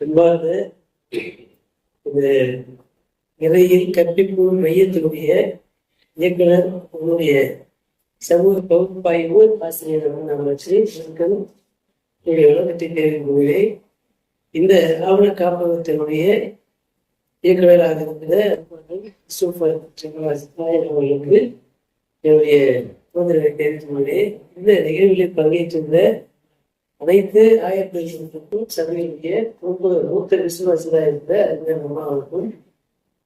பின்பாக இந்த இறையில் கற்பிப்பு மையத்தினுடைய இயக்குனர் உன்னுடைய சமூக பகுப்பாய்வு ஆசிரியர் நம்ம வச்சு இருக்கும் என்னுடைய தெரிவிக்கவில்லை இந்த ஆவண காப்பகத்தினுடைய இயக்குநராக இருக்கிற சூப்பர் அவர்களுக்கு என்னுடைய சோதனை தெரிவித்துள்ளே இந்த நிகழ்வில் பங்கேற்றிருந்த அனைத்து ஆயப்பிரதிகளுக்கும் சபையினுடைய மூத்த விசுவாசராக இருந்த அறிஞர் அம்மாவுக்கும்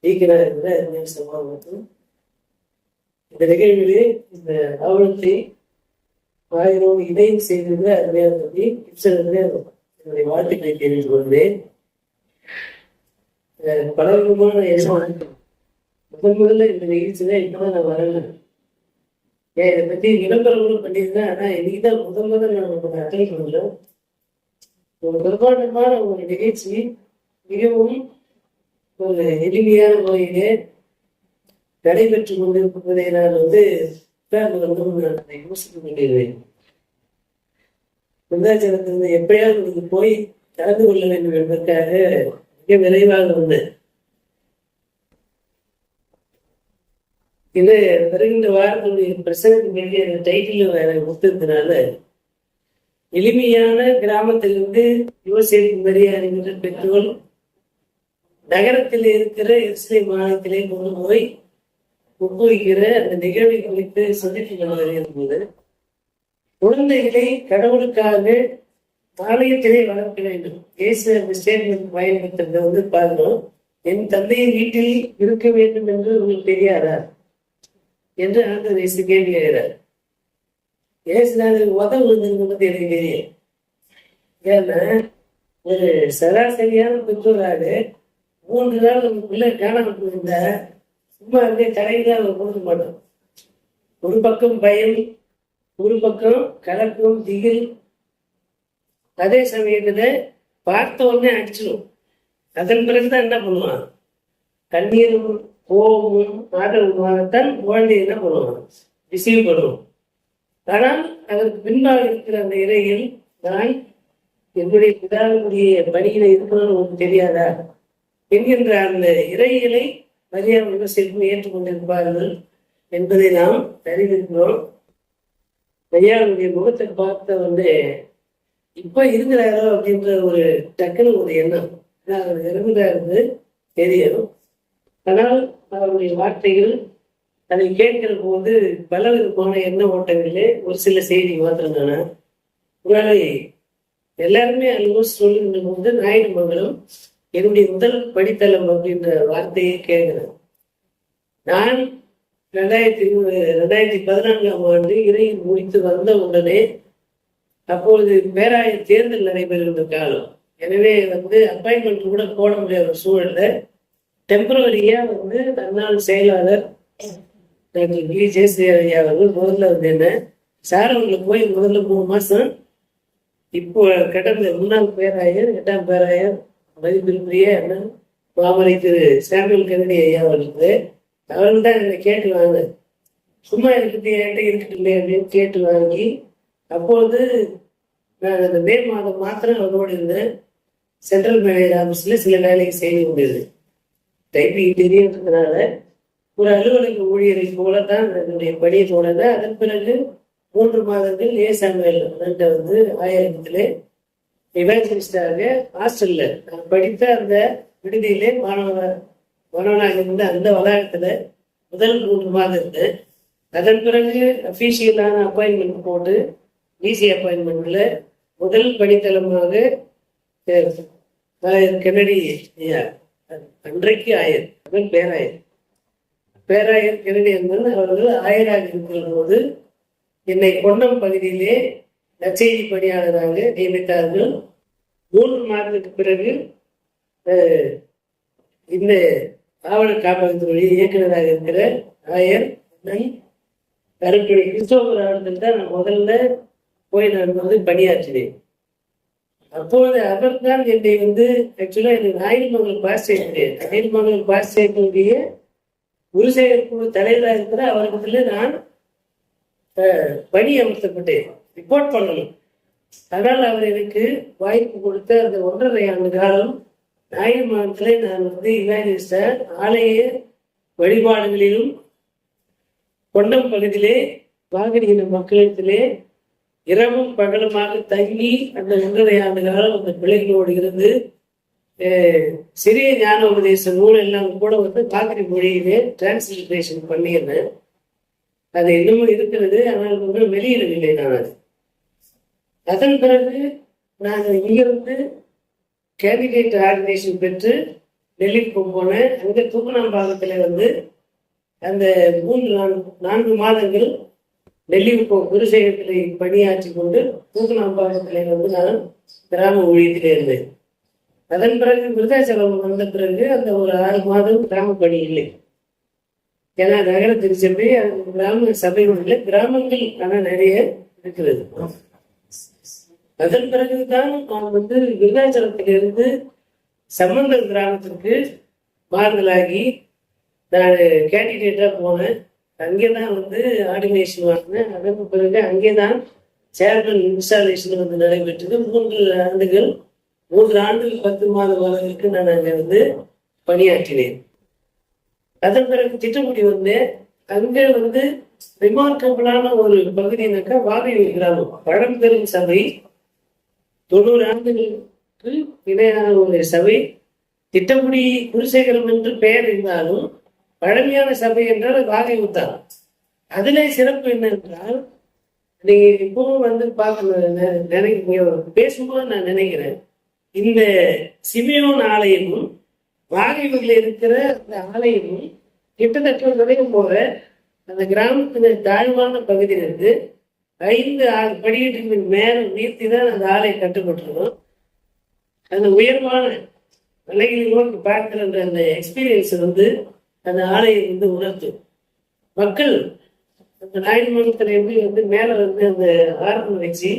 ஈக்கராக இருந்த அறிஞர் சம்மாவுக்கும் இந்த நிகழ்விலே இந்த ஆவணத்தை ஆயிரம் இணையம் செய்திருந்த அறிஞர் தம்பி கிப்சனுடைய என்னுடைய வாழ்த்துக்களை தெரிவித்துக் கொள்கிறேன். பல விதமான எண்ணம் முதல் முதல்ல இந்த நிகழ்ச்சியில இப்பதான் நான் வரல இதை பத்தி விளம்பரம் கூட பண்ணியிருந்தேன் ஆனா இன்னைக்கு தான் முதல் முதல் நான் உங்களுக்கு அட்டன் பண்ணுறேன் ஒரு பிரம்மாண்டமான ஒரு நிகழ்ச்சி மிகவும் ஒரு எளிமையான முறையிலே நடைபெற்று கொண்டிருப்பதை நான் வந்து நான் யோசித்துக் கொண்டிருந்தேன் விருந்தாச்சலத்திலிருந்து எப்படியாவது போய் கலந்து கொள்ள வேண்டும் என்பதற்காக மிக விரைவாக வந்தேன் இது வருகின்ற வாரத்துடைய பிரசனத்துக்கு வேண்டிய அந்த டைட்டில் வேற கொடுத்ததுனால எளிமையான கிராமத்திலிருந்து யுவசேரி மரியாதைகின்ற பெற்றோர் நகரத்தில் இருக்கிற இஸ்லை மாநிலத்திலே கொண்டு போய் ஒப்புவிக்கிற அந்த நிகழ்வை குறித்து சிந்தித்து கொண்டு வருகிறது குழந்தைகளை கடவுளுக்காக ஆலயத்திலே வளர்க்க வேண்டும். இயேசு அந்த ஸ்டேட்மெண்ட் வந்து பார்க்கிறோம். என் தந்தையின் வீட்டில் இருக்க வேண்டும் என்று உங்களுக்கு தெரியாதா? என்று ஆண்டவர் இயேசு கேள்வி கேட்கிறார் இயேசுநாதர் உதவு விழுந்திருக்கிறது எனக்கு தெரியும்? ஏன்னா ஒரு சராசரியான பெற்றோராக மூன்று நாள் நம்ம பிள்ளை காணாமல் போயிருந்தா சும்மா அப்படியே தலையில அவர் கொடுக்க மாட்டோம் ஒரு பக்கம் பயம் ஒரு பக்கம் கலக்கம் திகில். அதே சமயத்துல பார்த்த உடனே அடிச்சிடும் அதன் பிறகுதான் என்ன பண்ணுவான்? கண்ணீரும் கோபமும் மாதத்தான் குழந்தை என்ன பண்ணுவான் ரிசீவ் பண்ணுவோம் ஆனால் அதற்கு பின்பாக இருக்கிற அந்த இறையில் நான் என்னுடைய பிதாவினுடைய பணியில இருக்கணும்னு உங்களுக்கு தெரியாதா? என்கின்ற அந்த இறையிலை மரியாதை செல்வம் ஏற்றுக்கொண்டிருப்பார்கள் என்பதை நாம் அறிந்திருக்கிறோம். ஐயாவுடைய முகத்தை பார்த்த வந்து இப்ப இருக்கிறாரோ? அப்படின்ற ஒரு டக்குனு ஒரு எண்ணம். ஏன்னா அவர் இறங்குறாரு தெரியும். ஆனால் அவருடைய வார்த்தைகள் அதை கேட்கிற போது பலவிதமான எண்ண ஓட்டங்களிலே ஒரு சில செய்தி மாத்திரம்தான? உங்களை எல்லாருமே ஆல்மோஸ்ட் சொல்லுகின்ற போது நாயுடு மங்கலம் என்னுடைய முதல் படித்தளம் அப்படின்ற வார்த்தையை கேட்கிறேன் நான் ரெண்டாயிரத்தி ரெண்டாயிரத்தி பதினான்காம் ஆண்டு இறையில் முடித்து வந்த உடனே அப்பொழுது பேராய தேர்தல் நடைபெறுகின்ற காலம். எனவே வந்து அப்பாயின்மெண்ட் கூட போட முடியாத சூழல்ல டெம்பரவரியா வந்து தன்னால் செயலாளர் டாக்டர் பி ஜெயசேகர் ஐயா அவர்கள் முதல்ல வந்து என்ன? சார் அவங்களுக்கு போய் முதல்ல மூணு மாசம். இப்போ கடந்த முன்னாள் பேராயர் எட்டாம் பேராயர் மதிப்பிற்குரிய அண்ணன் மாமரை திரு. சாம்பியல் கennedy ஐயா அவர்களுக்கு. அவர்கள் தான் என்னை கேட்டு வாங்க. சும்மா இருக்குது என்கிட்ட இல்லை அப்படின்னு கேட்டு வாங்கி அப்போது நான் அந்த மே மாதம் மாத்திரம் அவரோடு இருந்தேன். சென்ட்ரல் மேனேஜர் ஆஃபீஸில் சில வேலையை செய்து கொண்டிருந்தேன். டைப்பிங் தெரியுன்றதுனால ஒரு அலுவலக ஊழியரை போல தான் அதனுடைய பணி தோணுது அதன் பிறகு மூன்று மாதங்கள் ஏ சாமுவேல் ரெண்டு வந்து ஆயிரத்திலே இவாஞ்சலிஸ்டாக ஹாஸ்டல்ல நான் படித்த அந்த விடுதியிலே மாணவ மாணவனாக இருந்த அந்த வளாகத்துல முதல் மூன்று மாதம் இருந்தேன் அதன் பிறகு அஃபீஷியலான அப்பாயின்மெண்ட் போட்டு டிசி அப்பாயின்மெண்ட்ல முதல் படித்தளமாக அஹ், கென்னடி ஐயா. அன்றைக்கு ஆயர் பேராயர். பேராயர் கென்னடி என்பது அவர்கள் ஆயராக இருக்கிற போது என்னை கொண்டம் பகுதியிலே நற்செய்தி பணியாளராக நியமித்தார்கள். மூன்று மாதத்துக்கு பிறகு இந்த ஆவண காப்பகத்தினுடைய இயக்குநராக இருக்கிற ஆயர் அண்ணன் கருப்படி கிறிஸ்தோபர் தான் நான் முதல்ல போய் நான் வந்து பணியாற்றினேன். அப்போது அவர் தான் என்னை வந்து ஆக்சுவலா எனக்கு நாயுடுமங்கல் பாஸ் செய்ய முடியாது நாயுடுமங்கல் பாஸ் செய்யக்கூடிய குருசேகர் குழு தலைவராக இருக்கிற அவரிடத்துல நான் பணி அமர்த்தப்பட்டேன். ரிப்போர்ட் பண்ணணும். அதனால் அவர் எனக்கு வாய்ப்பு கொடுத்த அந்த ஒன்றரை ஆண்டு காலம் ஞாயிறு மாதத்திலே நான் வந்து இவானிஸ்ட ஆலய வழிபாடுகளிலும் கொண்டம் பகுதியிலே வாகனியின மக்களிடத்திலே இரவும் பகலுமாக தங்கி அந்த ஒன்றரை ஆண்டு காலம் அந்த பிள்ளைகளோடு இருந்து சிறிய ஞான உபதேச நூல் எல்லாம் கூட வந்து காக்கிரி மொழியிலே டிரான்ஸ்லேஷன் பண்ணியிருந்தேன். அது இன்னமும் இருக்கிறது ஆனால் ஒன்றும் வெளியிடவில்லை நான் அது. அதன் பிறகு நான் இங்கிருந்து கேண்டிடேட் ஆர்கனைசேஷன் பெற்று டெல்லிக்கு போனேன். அங்கே தூக்கணாம்பாக்கத்தில் வந்து அந்த மூன்று நான்கு நான்கு மாதங்கள் டெல்லி போ- குருசேகரத்தில் பணியாற்றி கொண்டு தூக்கணாம்பாக்கத்தில் வந்து நான் கிராம ஊழியத்தில் இருந்தேன். அதன் பிறகு விருதாச்சலம் வந்த பிறகு அந்த ஒரு ஆறு மாதம் கிராம பணி இல்லை. ஏன்னா நகரத்துக்கு சென்று அது கிராம சபைகளில் கிராமங்கள் ஆனால் நிறைய இருக்கிறது. அதன் பிறகுதான் நான் வந்து விருதாச்சலத்திலிருந்து சம்பந்தர் கிராமத்திற்கு மாறுதலாகி நான் கேண்டிடேட்டாக போனேன். அங்கே தான் வந்து ஆர்டினேஷன் வாங்கினேன் அதற்கு பிறகு அங்கே தான் சேர்மன் இன்ஸ்டாலேஷன் வந்து நடைபெற்றது. மூன்று ஆண்டுகள் மூன்று ஆண்டுகள் பத்து மாத காலங்களுக்கு நான் அங்கே வந்து பணியாற்றினேன். அதன் பிறகு திட்டமுடி வந்தேன் அங்கே வந்து ரிமார்க்கபிளான ஒரு பகுதினாக்கா வாகை கிராமம். பழம்பெரும் சபை. தொண்ணூறு ஆண்டுகளுக்கு இணையான ஒரு சபை. திட்டமுடி குருசேகரம் என்று பெயர் இருந்தாலும் பழமையான சபை என்றால் வாகை உத்தாரம் அதிலே சிறப்பு என்ன என்றால் நீங்க இப்பவும் வந்து பார்க்க நினைக்கிறீங்க பேசும்போது நான் நினைக்கிறேன் இந்த சிமியோன் ஆலயமும் வாகையூர்ல இருக்கிற அந்த ஆலயமும் கிட்டத்தட்ட நுழையும் போக அந்த கிராமத்தின் தாழ்வான பகுதியிலிருந்து ஐந்து ஆறு படிக்கட்டுக்கு மேல உயர்த்தி தான் அந்த ஆலயம் கட்டப்பட்டிருக்கும். அந்த உயர்வான நிலைகளில் பார்க்கிற அந்த எக்ஸ்பீரியன்ஸ் வந்து அந்த ஆடையை வந்து உணர்த்து மக்கள் அந்த நாயுடுமங்கலத்துல எப்படி வந்து மேல வந்து அந்த ஆரம்பம் வச்சு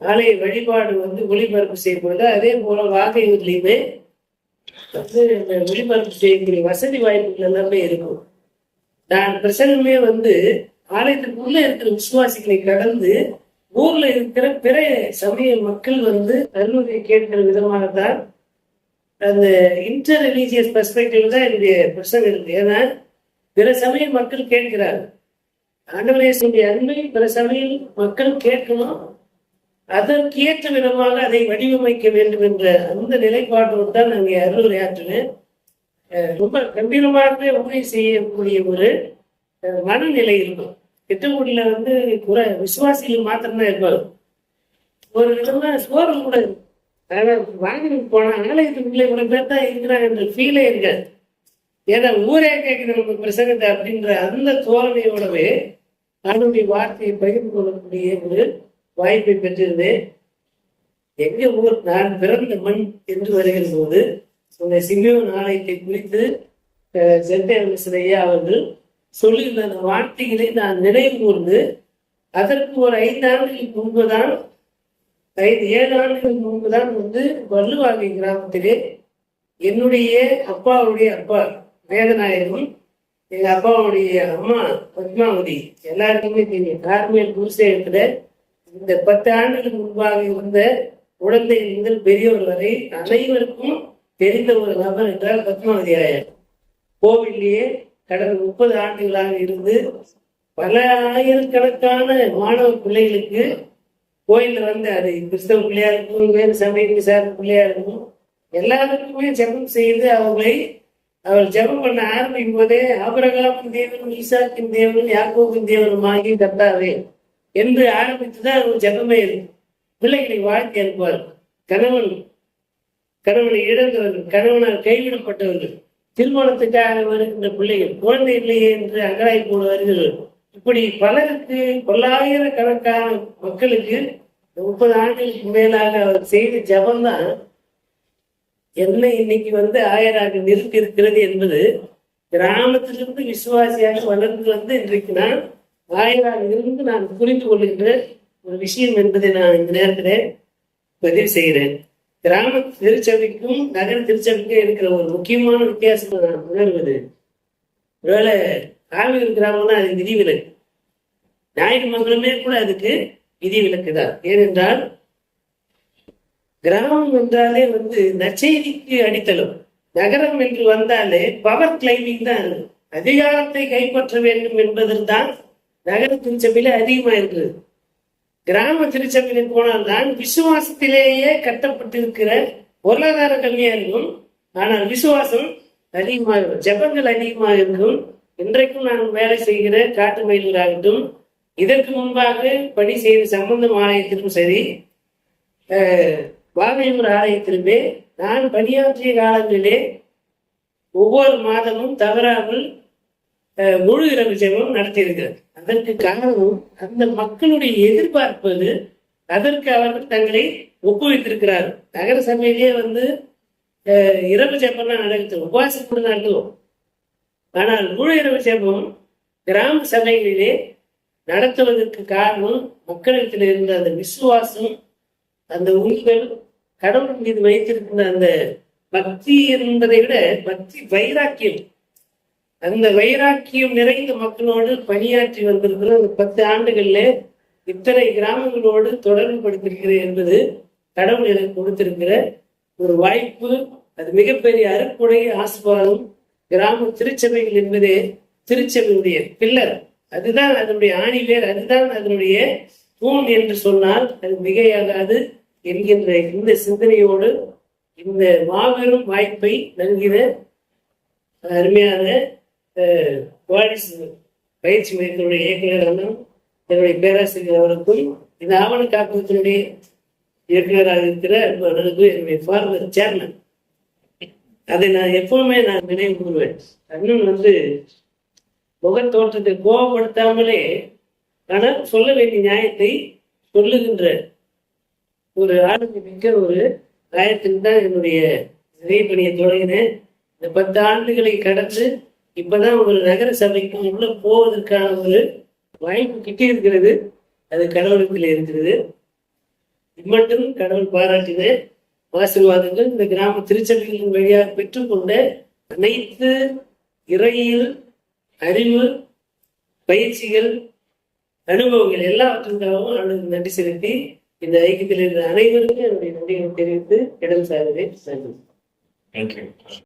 ஆலய வழிபாடு வந்து ஒளிபரப்பு செய்யப்படுது. அதே போல வாகையூர்லயுமே வந்து இந்த ஒளிபரப்பு செய்யக்கூடிய வசதி வாய்ப்புகள் எல்லாமே இருக்கும். நான் பிரசனமே வந்து ஆலயத்துக்குள்ள இருக்கிற விசுவாசிகளை கடந்து ஊர்ல இருக்கிற பிற சமய மக்கள் வந்து அருள்வதை கேட்கிற விதமாகத்தான் அந்த இன்டர் ரிலீஜியஸ் பெர்ஸ்பெக்டிவ் தான் என்னுடைய பிரசங்கம் இருக்கு. ஏன்னா பிற சமய மக்கள் கேட்கிறார்கள் ஆண்டவரேசனுடைய அன்பை பிற சமய மக்கள் கேட்கணும். அதற்கேற்ற விதமாக அதை வடிவமைக்க வேண்டும் என்ற அந்த நிலைப்பாட்டோடு தான் நாங்கள் அருளுரையாற்றினேன் அஹ் ரொம்ப கம்பீரமாகவே உதவி செய்யக்கூடிய ஒரு மனநிலை இருக்கும். திட்டக்குடியில வந்து குறை விசுவாசிகள் மாத்திரம்தான் இருப்பாங்க. ஒரு விதமா சோறு கூட இருக்கும். ஆனா வாங்கிட்டு போனா ஆலயத்துக்குள்ளே இவ்வளவு பேர் தான் இருக்கிறாங்க என்ற ஃபீலே இருக்காது. ஏன்னா ஊரே கேட்குது நம்ம பிரசங்கத்தை அப்படின்ற அந்த தோரணையோடவே தன்னுடைய வார்த்தையை பகிர்ந்து கொள்ளக்கூடிய ஒரு வாய்ப்பை பெற்றிருந்தேன். எங்க ஊர் நான் பிறந்த மண் என்று வருகிற போது இந்த சிங்கோன் ஆலயத்தை குறித்து அஹ், சென்னை அவர்கள் சொல்லியிருந்த அந்த வார்த்தைகளை நான் நினைவு கூர்ந்து அதற்கு ஒரு ஐந்து ஆண்டுகளுக்கு முன்புதான் ஐந்து ஏழு ஆண்டுகள் முன்புதான் வந்து வள்ளுவாகி கிராமத்திலே என்னுடைய அப்பாவுடைய அப்பா வேதநாயகம் எங்க அப்பாவுடைய அம்மா பத்மாவதி எல்லாருக்குமே தெரியும். கார்மேல் குருசேகத்துல இந்த பத்து ஆண்டுகளுக்கு முன்பாக இருந்த குழந்தை முதல் பெரியவர் வரை அனைவருக்கும் தெரிந்த ஒரு நபர் என்றால் பத்மாவதி ஆயர். கோவிலேயே கடந்த முப்பது ஆண்டுகளாக இருந்து பல ஆயிரக்கணக்கான மாணவ பிள்ளைகளுக்கு கோயில் வந்து அது கிறிஸ்தவ பிள்ளையா இருக்கும் வேறு சமயத்துக்கு சார் பிள்ளையா இருக்கும். எல்லாருக்குமே ஜெபம் செய்து அவர்களை அவர் ஜெபம் பண்ண ஆரம்பிக்கும் போதே ஆபரகாமின் தேவன் ஈசாக்கின் தேவன் யாக்கோபின் தேவனுமாகி கர்த்தாவே என்று ஆரம்பித்துதான் அவர் ஜபமே இருக்கும் பிள்ளைகளை வாழ்க்கை அனுப்புவார். கணவன் கணவனை இழந்தவர்கள் கணவனால் கைவிடப்பட்டவர்கள் திருமணத்துக்காக வருகின்ற பிள்ளைகள் குழந்தை இல்லையே என்று அங்கராய் போடுவார்கள் இப்படி பலருக்கு பல்லாயிரக்கணக்கான மக்களுக்கு முப்பது ஆண்டுகளுக்கு மேலாக அவர் செய்த ஜபம்தான் என்ன இன்னைக்கு வந்து ஆயராக நிறுத்தி இருக்கிறது என்பது கிராமத்திலிருந்து விசுவாசியாக வளர்ந்து வந்து இன்றைக்கு நான் ஆயராக இருந்து நான் புரிந்து கொள்கின்ற ஒரு விஷயம் என்பதை நான் இந்த நேரத்தில் பதிவு செய்கிறேன். கிராம திருச்சபைக்கும் நகர திருச்சபைக்கும் இருக்கிற ஒரு முக்கியமான வித்தியாசத்தை நான் உணர்வது. ஒருவேளை காவிரி கிராமம்னா அது விதிவிலக்கு. ஞாயிறு மங்கலமே கூட அதுக்கு விதிவிலக்கு தான். ஏனென்றால் கிராமம் என்றாலே வந்து நச்செய்திக்கு அடித்தளம். நகரம் என்று வந்தாலே பவர் கிளைமிங் தான் அதிகாரத்தை கைப்பற்ற வேண்டும் என்பதில் தான் நகர திருச்சபையில அதிகமா இருக்கிறது கிராம திருச்சபையில போனால்தான் விசுவாசத்திலேயே கட்டப்பட்டிருக்கிற பொருளாதார கல்வியா இருக்கும். ஆனால் விசுவாசம் அதிகமாக இருக்கும். ஜெபங்கள் அதிகமாக இருக்கும். இன்றைக்கும் நான் வேலை செய்கிற காட்டு மயில்களாகட்டும் இதற்கு முன்பாக பணி செய்த சம்பந்தம் ஆலயத்திலும் சரி அஹ், வாகையூர் ஆலயத்திலுமே நான் பணியாற்றிய காலங்களிலே ஒவ்வொரு மாதமும் தவறாமல் முழு இரவு ஜெபம் நடத்தியிருக்கிறது. அதற்கு காரணம் அந்த மக்களுடைய எதிர்பார்ப்பது அதற்கு அவர்கள் தங்களை ஒப்புவித்திருக்கிறார்கள். நகர சபையிலேயே வந்து இரவு ஜெபம்லாம் நடக்குது. உபவாசம் கூட நடத்துவோம் ஆனால் முழு இரவு கிராம சபைகளிலே நடத்துவதற்கு காரணம் மக்களிடத்தில் இருந்த அந்த விசுவாசம் அந்த உங்கள் கடவுள் மீது வைத்திருக்கிற அந்த பக்தி என்பதை விட பக்தி வைராக்கியம். அந்த வைராக்கியம் நிறைந்த மக்களோடு பணியாற்றி வந்திருக்கிற ஒரு பத்து ஆண்டுகள்ல இத்தனை கிராமங்களோடு தொடர்பு படுத்திருக்கிறேன் என்பது கடவுள் எனக்கு கொடுத்திருக்கிற ஒரு வாய்ப்பு அது மிகப்பெரிய அருப்புடை ஆசிர்வாதம் கிராம திருச்சபைகள் என்பதே திருச்சபையுடைய பில்லர். அதுதான் அதனுடைய ஆணிவேர் அதுதான் அதனுடைய தூண் என்று சொன்னால் அது மிகையாகாது என்கின்ற இந்த சிந்தனையோடு இந்த மாபெரும் வாய்ப்பை நல்கிற அருமையான பயிற்சி மையத்தினுடைய இயக்குனர் அண்ணன் என்னுடைய பேராசிரியர் அவருக்கும் இந்த ஆவண காப்பகத்தினுடைய இயக்குநராக இருக்கிற அன்பு என்னுடைய ஃபார்மர் சேர்மன் அதை நான் எப்பவுமே நான் நினைவு கூறுவேன். அண்ணன் வந்து முகத்தோற்றத்தை கோபப்படுத்தாமலே ஆனால் சொல்ல வேண்டிய நியாயத்தை சொல்லுகின்ற ஒரு ஆளுமை மிக்க ஒரு நியாயத்தில் தான் என்னுடைய நிறைய பணியை தொடங்கினேன். இந்த பத்து ஆண்டுகளை கடந்து இப்பதான் ஒரு நகர சபைக்கு உள்ள போவதற்கான ஒரு வாய்ப்பு கிட்டி இருக்கிறது அது கடவுளுக்குள்ள இருக்கிறது. இம்மட்டும் கடவுள் பாராட்டினேன். ஆசீர்வாதங்கள் இந்த கிராம திருச்சபைகளின் வழியாக பெற்றுக்கொண்ட அனைத்து இறையில் அறிவு பயிற்சிகள் அனுபவங்கள் எல்லாவற்றிற்காகவும் அவனுக்கு நன்றி செலுத்தி இந்த ஐக்கியத்தில் இருந்த அனைவருக்கும் என்னுடைய நன்றிகளை தெரிவித்து இடம் சார்ந்தேன் நன்றி Thank.